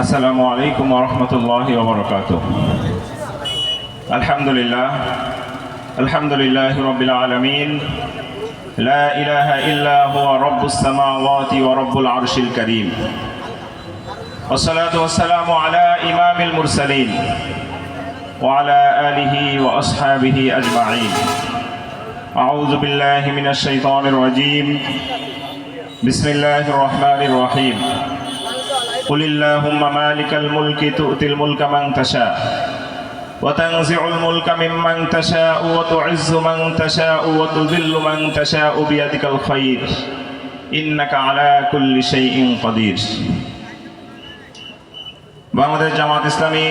আসসালামু আলাইকুম রহমতুল্লাহ ওবরকাত আলহামদুলিল্লাহ আলহামদুলিল্লাহ রবিল আলমিন لا إله إلا هو رب السماوات ورب العرش الكريم والصلاة والسلام على إمام المرسلين وعلى آله وأصحابه أجمعين أعوذ بالله من الشيطان الرجيم بسم الله الرحمن الرحيم قل اللهم مالك الملك تؤتي الملك من تشاء وتنزع الملك ممن تشاء وتعز من تشاء وتذل من تشاء بيدك الخير إنك على كل شيء قدير বাংলাদেশ জামাত ইসলামী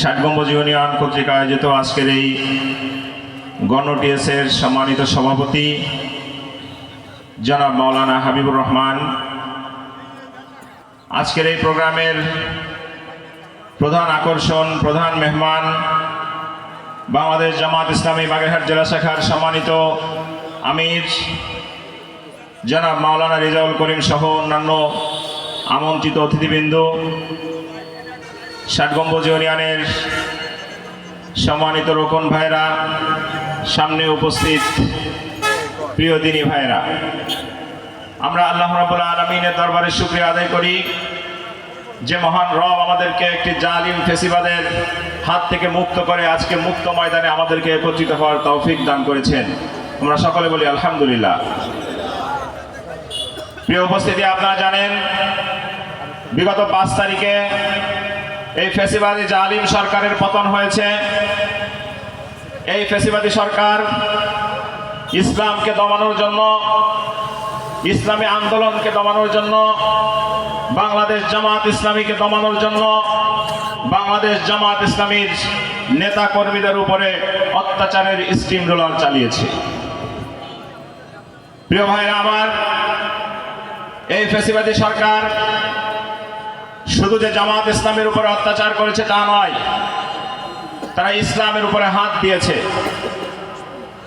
ষাট গম্বুজ ইউনিয়ন কর্তৃক আয়োজিত আজকের এই গণ টিএসের সম্মানিত সভাপতি জনাব মাওলানা হাবিবুর রহমান, আজকের এই প্রোগ্রামের প্রধান আকর্ষণ, প্রধান মেহমান বাংলাদেশ জামাত ইসলামী বাগেরহাট জেলা শাখার সম্মানিত আমির জনাব মাওলানা রিজাউল করিম সহ অন্যান্য আমন্ত্রিত অতিথিবৃন্দ ষাট গম্বুজ ইউনিয়নের সম্মানিত রোকন ভাইরা, সামনে উপস্থিত প্রিয় দিনী ভাইরা আমরা আল্লাহ রাবুল আলমিনের দরবারে শুক্রিয়া আদায় করি যে মহান রব আমাদেরকে একটি জালিম ফেসিবাদের হাত থেকে মুক্ত করে আজকে মুক্ত ময়দানে আমাদেরকে একত্রিত হওয়ার তৌফিক দান করেছেন। আমরা সকলে বলি আলহামদুলিল্লাহ। প্রিয় উপস্থিতি, আপনারা জানেন, বিগত পাঁচ তারিখে এই ফেসিবাদী জালিম সরকারের পতন হয়েছে। এই ফেসিবাদী সরকার ইসলামকে দমানোর জন্য, ইসলামী আন্দোলনকে দমানোর জন্য, বাংলাদেশ জামাত ইসলামীকে দমানোর জন্য, বাংলাদেশ জামাত ইসলামীর নেতা কর্মীদের উপরে অত্যাচারের স্টিম রোলার চালিয়েছে। প্রিয় ভাইরা আমার, এই ফেসিবাদী সরকার শুধু যে জামাত ইসলামের উপরে অত্যাচার করেছে তা নয়, তারা ইসলামের উপরে হাত দিয়েছে।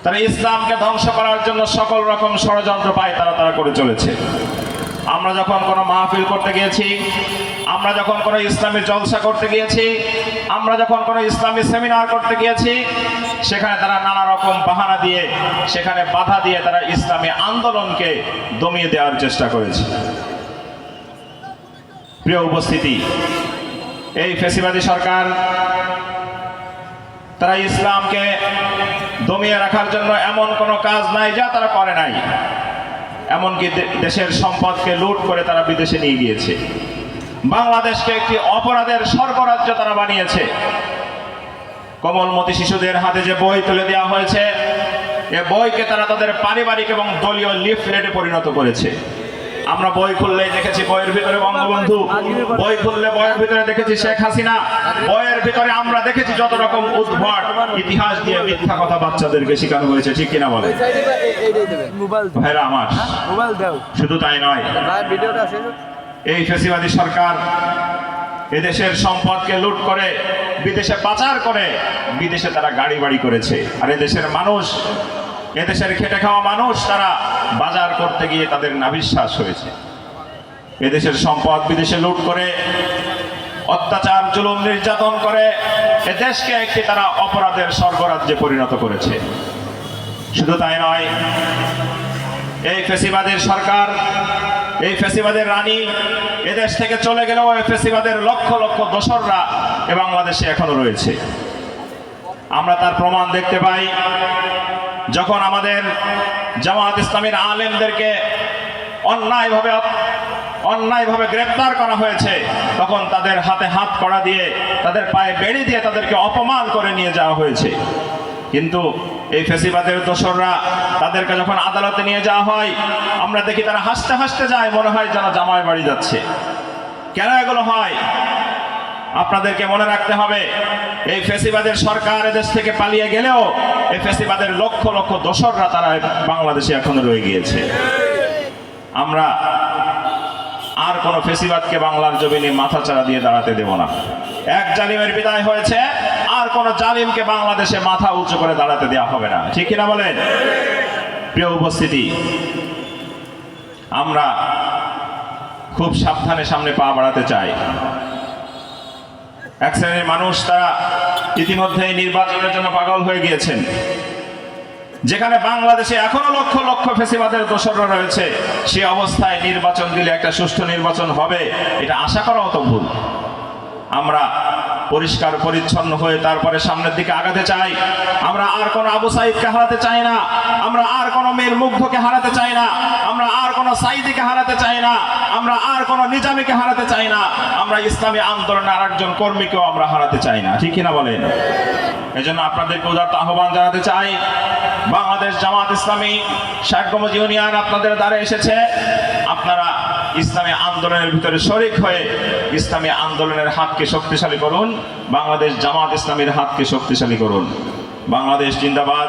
তারা ইসলামকে ধ্বংস করার জন্য সকল রকম ষড়যন্ত্র পায়, তারা তারা করে চলেছে। আমরা যখন কোনো মাহফিল করতে গিয়েছি, আমরা যখন কোনো ইসলামী জলসা করতে গিয়েছি, আমরা যখন কোনো ইসলামী সেমিনার করতে গিয়েছি, সেখানে তারা নানা রকম বাহানা দিয়ে, সেখানে বাধা দিয়ে তারা ইসলামী আন্দোলনকে দমিয়ে দেওয়ার চেষ্টা করেছে। প্রিয় উপস্থিতি, এই ফেসিবাদী সরকার তারা ইসলামকে দমিয়ে রাখার জন্য এমন কোনো কাজ নাই যা তারা করে নাই। এমনকি দেশের সম্পদকে লুট করে তারা বিদেশে নিয়ে গিয়েছে। বাংলাদেশকে একটি অপরাধের স্বর্গরাজ্য তারা বানিয়েছে। কোমলমতি শিশুদের হাতে যে বই তুলে দেওয়া হয়েছে, এ বইকে তারা তাদের পারিবারিক এবং দলীয় লিফলেটে পরিণত করেছে। আমরা বই খুললেই দেখেছি বইয়ের ভিতরে বঙ্গবন্ধু। বই খুললে বইয়ের ভিতরে দেখেছি শেখ হাসিনা। বইয়ের ভিতরে আমরা দেখেছি যত রকম উদ্ভট ইতিহাস দিয়ে মিথ্যা কথা বাচ্চাদেরকে শেখানো হয়েছে, ঠিক কিনা বলে ভাইরা আমার, শুধু তাই নয়। এই ফেসিবাদী সরকার এদেশের সম্পদকে লুট করে, বিদেশে পাচার করে, বিদেশে তারা গাড়ি বাড়ি করেছে। আর এদেশের মানুষ এদেশের খেটে খাওয়া মানুষ, তারা বাজার করতে গিয়ে তাদের নাবিশ্বাস হয়েছে। এদেশের সম্পদ বিদেশে লুট করে, অত্যাচার, জুলুম, নির্যাতন করে, এ দেশকে একটি তারা অপরাধের স্বর্গরাজ্যে পরিণত করেছে। শুধু তাই নয়, এই ফেসিবাদের সরকার, এই ফেসিবাদের রানী এদেশ থেকে চলে গেলেও এই ফেসিবাদের লক্ষ লক্ষ দোসররা এ বাংলাদেশে এখনও রয়েছে। আমরা তার প্রমাণ দেখতে পাই যখন আমাদের জামাত ইসলামীর আলেমদেরকে অন্যায়ভাবে অন্যায়ভাবে গ্রেপ্তার করা হয়েছে, তখন তাদের হাতে হাত কড়া দিয়ে, তাদের পায়ে বেড়ি দিয়ে তাদেরকে অপমান করে নিয়ে যাওয়া হয়েছে। কিন্তু এই ফেসিবাদের দোসররা তাদেরকে যখন আদালতে নিয়ে যাওয়া হয়, আমরা দেখি তারা হাসতে হাসতে যায়, মনে হয় যেন জামাই বাড়ি যাচ্ছে। কেন এগুলো হয়? আপনাদেরকে মনে রাখতে হবে, এই ফেসিবাদের সরকার এদেশ থেকে পালিয়ে গেলেও এই ফেসিবাদের লক্ষ লক্ষ দোসররা তারা বাংলাদেশে এখনও রয়ে গিয়েছে। আমরা আর কোন ফেসিবাদকে বাংলার জমিনে মাথা চাড়া দিয়ে দাঁড়াতে দেব না। এক জালিমের বিদায় হয়েছে, আর কোন জালিমকে বাংলাদেশে মাথা উঁচু করে দাঁড়াতে দেওয়া হবে না। ঠিক কিনা বলেন? প্রিয় উপস্থিতি, আমরা খুব সাবধানে সামনে পা বাড়াতে চাই। এক শ্রেণির মানুষ তারা ইতিমধ্যেই নির্বাচনের জন্য পাগল হয়ে গিয়েছেন। যেখানে বাংলাদেশে এখনও লক্ষ লক্ষ ফেসিবাদের দোসররা রয়েছে, সে অবস্থায় নির্বাচন দিলে একটা সুষ্ঠু নির্বাচন হবে, এটা আশা করাও তো ভুল। আমরা পরিষ্কার পরিচ্ছন্ন হয়ে তারপরে সামনের দিকে আগাতে চাই। আমরা আর কোনো আবু সাইদকে হারাতে চাই না। আমরা আর কোনো মেয়ের মুগ্ধকে হারাতে চাই না। আমরা কোনো সাইদিকে হারাতে চাই না, আমরা আর কোনো নিজামীকে হারাতে চাই না, আমরা ইসলামী আন্দোলনে আর একজন কর্মীকেও আমরা হারাতে চাই না। ঠিক কিনা বলেন? এজন্য আপনাদেরকে উদারত আহ্বান জানাতে চাই, বাংলাদেশ জামাত ইসলামী ষাটগমজ ইউনিয়ন আপনাদের দ্বারে এসেছে। আপনারা ইসলামী আন্দোলনের ভিতরে শরিক হয়ে ইসলামী আন্দোলনের হাতকে শক্তিশালী করুন, বাংলাদেশ জামাত ইসলামীর হাতকে শক্তিশালী করুন। বাংলাদেশ জিন্দাবাদ।